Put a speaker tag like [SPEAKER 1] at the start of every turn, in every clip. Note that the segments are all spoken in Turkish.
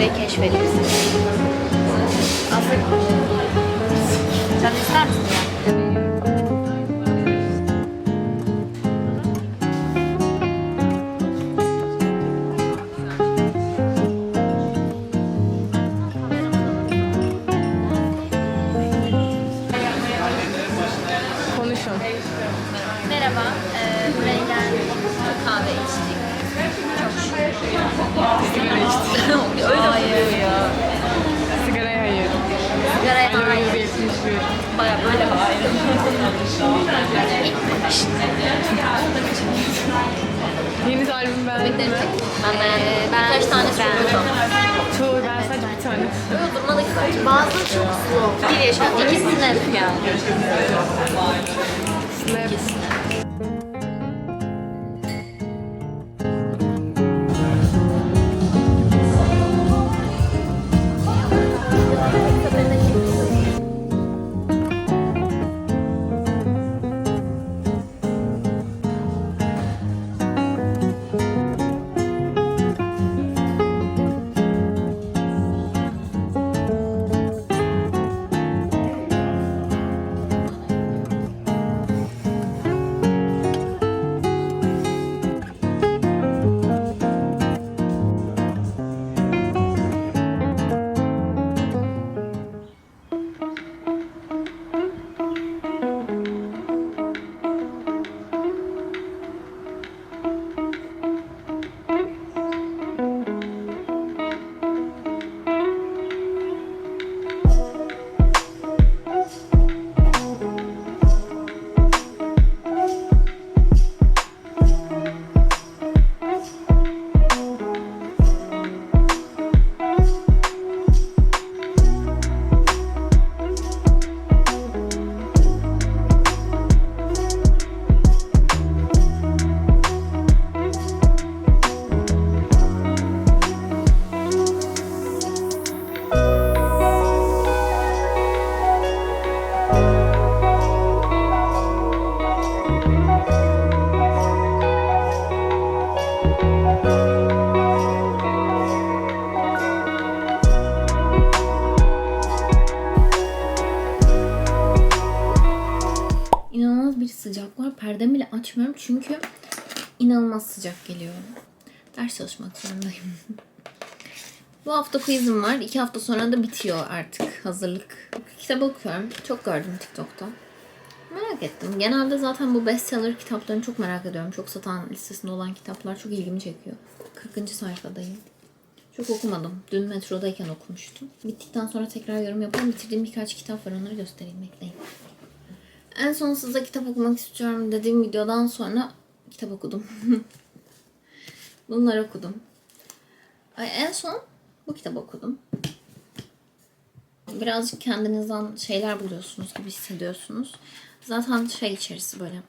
[SPEAKER 1] burayı
[SPEAKER 2] keşfedilsin.
[SPEAKER 1] Aslında
[SPEAKER 2] sen
[SPEAKER 1] ister misin? Yani?
[SPEAKER 2] Yeni albüm beğendin mi?
[SPEAKER 1] Ben beğendim. Ben kaç tane sordum.
[SPEAKER 2] Çoğu ben sadece bir tane.
[SPEAKER 1] Durmadık. Bazı çok slow. Bir yaşam. İkisine yani.
[SPEAKER 2] Slap.
[SPEAKER 3] Perdemi bile açmıyorum çünkü inanılmaz sıcak geliyor. Ders çalışmak zorundayım. Bu hafta quizim var. İki hafta sonra da bitiyor artık hazırlık. Kitap okuyorum. Çok gördüm TikTok'ta. Merak ettim. Genelde zaten bu bestseller kitaplarını çok merak ediyorum. Çok satan listesinde olan kitaplar çok ilgimi çekiyor. 40. sayfadayım. Çok okumadım. Dün metrodayken okumuştum. Bittikten sonra tekrar yorum yaparım. Bitirdiğim birkaç kitap var. Onları göstereyim. Bekleyin. En son size kitap okumak istiyorum dediğim videodan sonra kitap okudum. Bunları okudum. Ay, en son bu kitabı okudum. Birazcık kendinizden şeyler buluyorsunuz gibi hissediyorsunuz. Zaten şey içerisi böyle.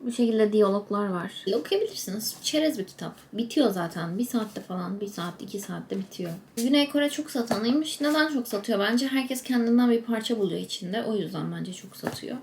[SPEAKER 3] Bu şekilde diyaloglar var. Okuyabilirsiniz. Çerez bir kitap. Bitiyor zaten. Bir saatte falan. Bir saat, iki saatte bitiyor. Güney Kore çok satanıymış. Neden çok satıyor? Bence herkes kendinden bir parça buluyor içinde. O yüzden bence çok satıyor.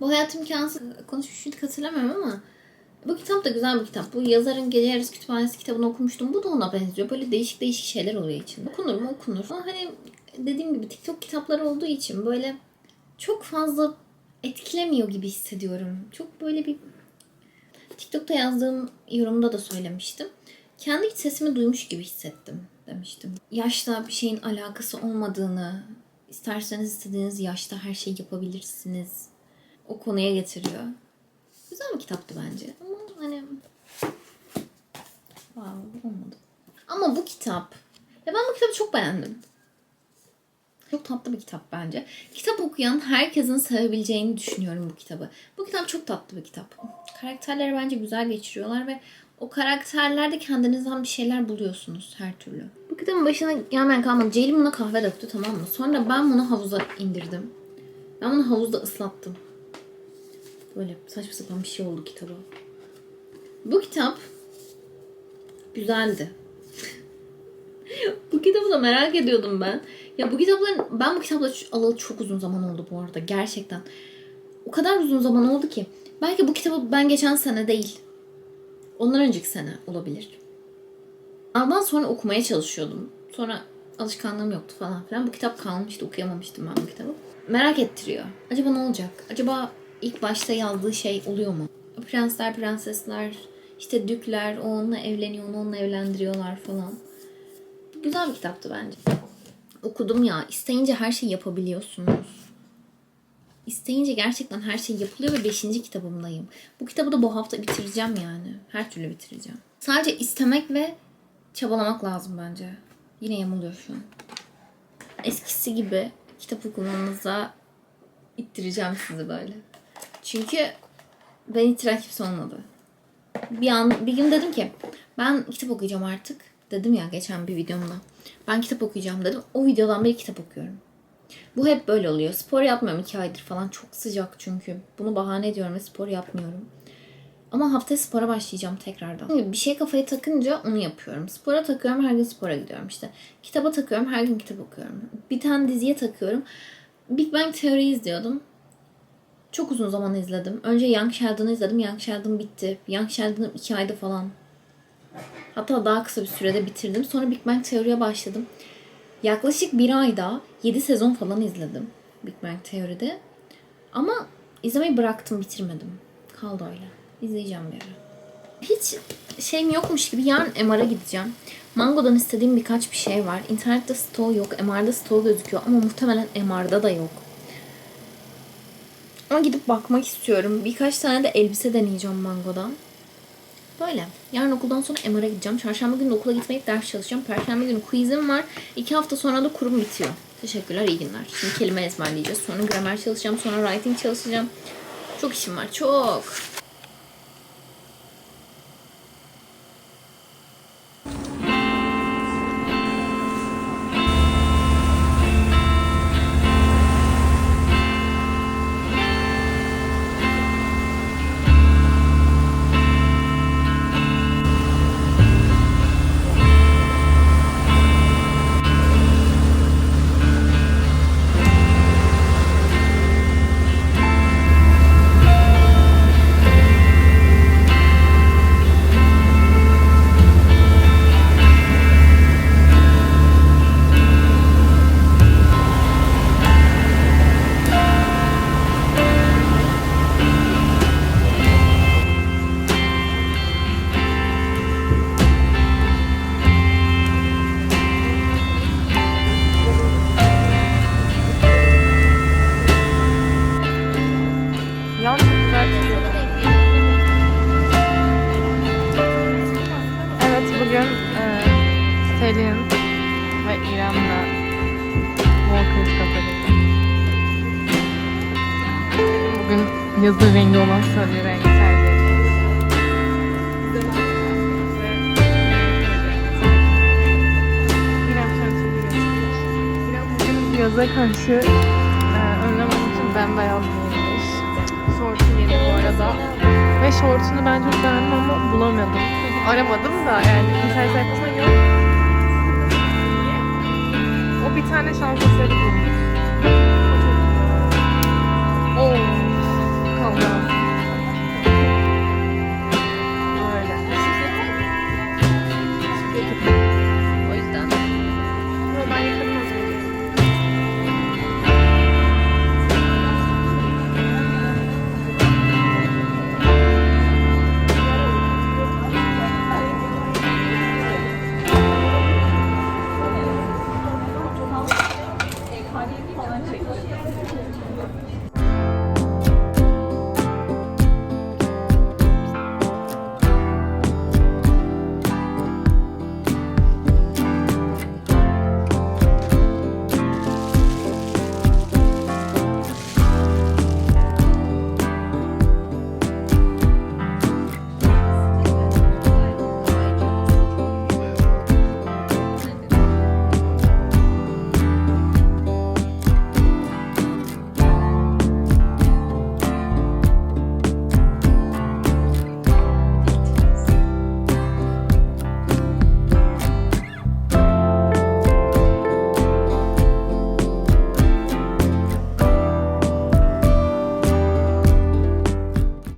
[SPEAKER 3] Bu Hayat İmkansız konuşmuştuk hatırlamıyorum ama bu kitap da güzel bir kitap. Bu yazarın Gece Yarısı Kütüphanesi kitabını okumuştum. Bu da ona benziyor. Böyle değişik değişik şeyler oluyor içinde. Okunur mu? Okunur. Ama hani dediğim gibi TikTok kitapları olduğu için böyle çok fazla etkilemiyor gibi hissediyorum. Çok böyle bir TikTok'ta yazdığım yorumda da söylemiştim. Kendi sesimi duymuş gibi hissettim demiştim. Yaşla bir şeyin alakası olmadığını, isterseniz istediğiniz yaşta her şeyi yapabilirsiniz. O konuya getiriyor. Güzel bir kitaptı bence. Ama hani wow, olmadı. Ama bu kitap ya ben bu kitabı çok beğendim. Çok tatlı bir kitap bence. Kitap okuyan herkesin sevebileceğini düşünüyorum bu kitabı. Bu kitap çok tatlı bir kitap. Karakterleri bence güzel geçiriyorlar ve o karakterlerde kendinizden bir şeyler buluyorsunuz her türlü. Bu kitabın başına gelmeyen kalmadı. Ceylin buna kahve döktü tamam mı? Sonra ben bunu havuza indirdim. Ben bunu havuzda ıslattım. Böyle saçma sapan bir şey oldu kitaba. Bu kitap güzeldi. bu kitabı da merak ediyordum ben. Ya bu kitapların ben bu kitapları alalı çok uzun zaman oldu bu arada gerçekten. O kadar uzun zaman oldu ki. Belki bu kitabı ben geçen sene değil. Ondan önceki sene olabilir. Ondan sonra okumaya çalışıyordum. Sonra alışkanlığım yoktu falan filan. Bu kitap kalmıştı. Okuyamamıştım ben bu kitabı. Merak ettiriyor. Acaba ne olacak? Acaba ilk başta yazdığı şey oluyor mu? Prensler, prensesler, işte dükler, onunla evleniyor, onu onunla evlendiriyorlar falan. Güzel bir kitaptı bence. Okudum ya. İsteyince her şeyi yapabiliyorsunuz. İsteyince gerçekten her şey yapılıyor ve 5. kitabımdayım. Bu kitabı da bu hafta bitireceğim yani. Her türlü bitireceğim. Sadece istemek ve çabalamak lazım bence. Yine yamuluyor şu an. Eskisi gibi kitap okumanıza ittireceğim sizi böyle. Çünkü ben ittiren kimse olmadı. Bir an bir gün dedim ki ben kitap okuyacağım artık. Dedim ya geçen bir videomda. Ben kitap okuyacağım dedim. O videodan beri kitap okuyorum. Bu hep böyle oluyor. Spor yapmıyorum iki aydır falan. Çok sıcak çünkü. Bunu bahane ediyorum ve spor yapmıyorum. Ama haftaya spora başlayacağım tekrardan. Bir şey kafaya takınca onu yapıyorum. Spora takıyorum her gün spora gidiyorum işte. Kitaba takıyorum her gün kitap okuyorum. Bir tane diziye takıyorum. Big Bang Theory izliyordum. Çok uzun zaman izledim. Önce Young Sheldon'ı izledim. Young Sheldon bitti. Young Sheldon'ı iki ayda falan. Hatta daha kısa bir sürede bitirdim. Sonra Big Bang Theory'ye başladım. Yaklaşık bir ayda 7 sezon falan izledim Big Bang Theory'de. Ama izlemeyi bıraktım, bitirmedim. Kaldı öyle. İzleyeceğim bir ara. Hiç şeyim yokmuş gibi yarın MR'a gideceğim. Mango'dan istediğim birkaç bir şey var. İnternette stoğu yok, MR'da stoğu gözüküyor ama muhtemelen MR'da da yok. Ama gidip bakmak istiyorum. Birkaç tane de elbise deneyeceğim Mango'dan. Böyle. Yarın okuldan sonra MR'a gideceğim. Çarşamba günü okula gitmeyip ders çalışacağım. Perşembe günü quizim var. İki hafta sonra da kurum bitiyor. Teşekkürler, iyi günler. Şimdi kelime ezberleyeceğiz. Sonra gramer çalışacağım. Sonra writing çalışacağım. Çok işim var. Çok.
[SPEAKER 2] Yazı rengi olan sarı rengi tercih bugün yaza karşı e, önlem almak için bembeyaz giyinmiş. Şortu yeni bu arada. Ve şortunu ben çok beğendim ama bulamadım. Aramadım da yani internet sayfasında yok. O bir tane şans eseri bulmuş.